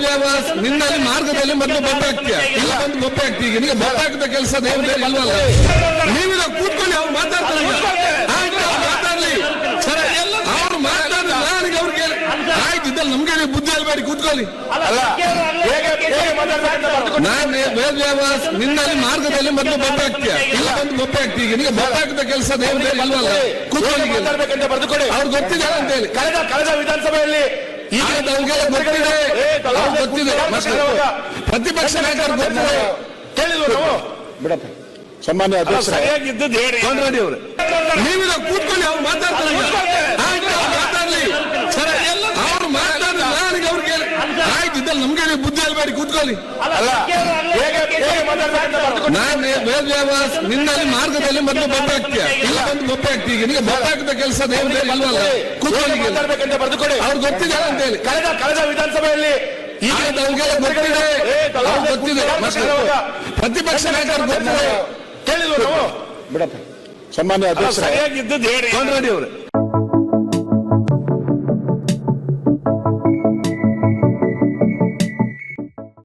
ವೇದವ್ಯಾಸ ನಿನ್ನಲ್ಲಿ ಮಾರ್ಗದಲ್ಲಿ ಮೊದಲು ಬೊಬ್ಬೆ ಹಾಕ್ತೀಯ ಇಲ್ಲ ಬಂದು ಬೊಬ್ಬೆ ಹಾಕ್ತೀಯ ನಿಮಗೆ ಬೊಬ್ಬೆ ಹಾಕಿದ ಕೆಲಸ ದೇವ್ರ ಇಲ್ವಲ್ಲ? ನೀವಿನ ಕೂತ್ಕೊಳ್ಳಿ ಅವ್ರು ಮಾತಾಡ್ತಾರೆ ಈಗ. ಆಯ್ತು ಅವ್ರು ಮಾತಾಡ್ಲಿ ಸರಿ ಅವ್ರು ಮಾತಾಡ್ಲಿ ನಾನಿಗೆ ಅವ್ರಿಗೆ ಇದ್ದಲ್ಲಿ ನಮ್ಗೆ ನೀವು ಬುದ್ಧಿ ಹೇಳ್ಬೇಡಿ ಕೂತ್ಕೊಳ್ಳಿ. ನಾನು ವೇದವ್ಯಾಸ ನಿನ್ನಲ್ಲಿ ಮಾರ್ಗದಲ್ಲಿ ಮೊದಲು ಬೊಬ್ಬೆ ಹಾಕ್ತೀಯ? ಇಲ್ಲ ಬಂದು ಬೊಬ್ಬೆ ಹಾಕ್ತೀಯ ಈಗ? ನಿಮಗೆ ಬೊಬ್ಬೆ ಹಾಕಿದ ಕೆಲಸ ದೇವ್ರ ಇಲ್ವಲ್ಲ? ಕೂತ್ಕೊಳ್ಳಿ ಅವ್ರು ಬರ್ದುಕೊಡಿ ಗೊತ್ತಿದೆ ಅಂತ ಹೇಳಿ. ಕಳೆದ ಕಳೆದ ವಿಧಾನಸಭೆಯಲ್ಲಿ ಈಗ ನಮ್ಗೆಲ್ಲ ಗೊತ್ತಿದೆ. ಗೊತ್ತಿದೆ. ಪ್ರತಿಪಕ್ಷ ನಾಯಕರು ಗೊತ್ತಿದೆ. ಕೇಳಿದ್ರು ನಾವು? ಬಿಡಪ್ಪ. ಸನ್ಮಾನ್ಯ ಕೊಂಡ್ರೆಡ್ಡಿ ಅವರು. ನೀವಿದ ಕೂತ್ಕೊಳ್ಳಿ ಅವ್ರು ಮಾತಾಡ್ತಾರೆ ನಮ್ಗೆ ನೀವು ಬುದ್ಧಿ ಹೇಳ್ಬೇಡಿ ಕೂತ್ಕೊಳ್ಳಿ. ನಾನು ವೇದವ್ಯಾಸ ನಿನ್ನಲ್ಲಿ ಮಾರ್ಗದಲ್ಲಿ ಮೊದಲು ಬೊಬ್ಬೆ ಹಾಕ್ತೀಯ? ಇಲ್ಲ ಬಂದು ಬೊಬ್ಬೆ ಹಾಕ್ತೀಯ ಈಗ? ನಿಮಗೆ ಬೊಬ್ಬೆ ಹಾಕಿದ ಕೆಲಸ ದೇವ್ರ ಇಲ್ವಲ್ಲ? ಕೂತ್ಕೊಳ್ಳಿ ಬರ್ದುಕೊಡಿ ಅವ್ರಿಗೆ ಗೊತ್ತಿದೆ ಅಂತ ಹೇಳಿ. ಕಳೆದ ಕಳೆದ ವಿಧಾನಸಭೆಯಲ್ಲಿ ಈಗ ನಮ್ಗೆಲ್ಲ ಗೊತ್ತಿದೆ. ಗೊತ್ತಿದೆ. ಪ್ರತಿಪಕ್ಷ ನಾಯಕರು ಗೊತ್ತಿದೆ. ಕೇಳಿದ್ವು ನಾವು? ಬಿಡಪ್ಪ. ಸನ್ಮಾನ್ಯ ಅಧ್ಯಕ್ಷರೇ. ಸರಿಯಾಗಿದ್ದದ್ದು ಹೇಳಿ. ಅವರು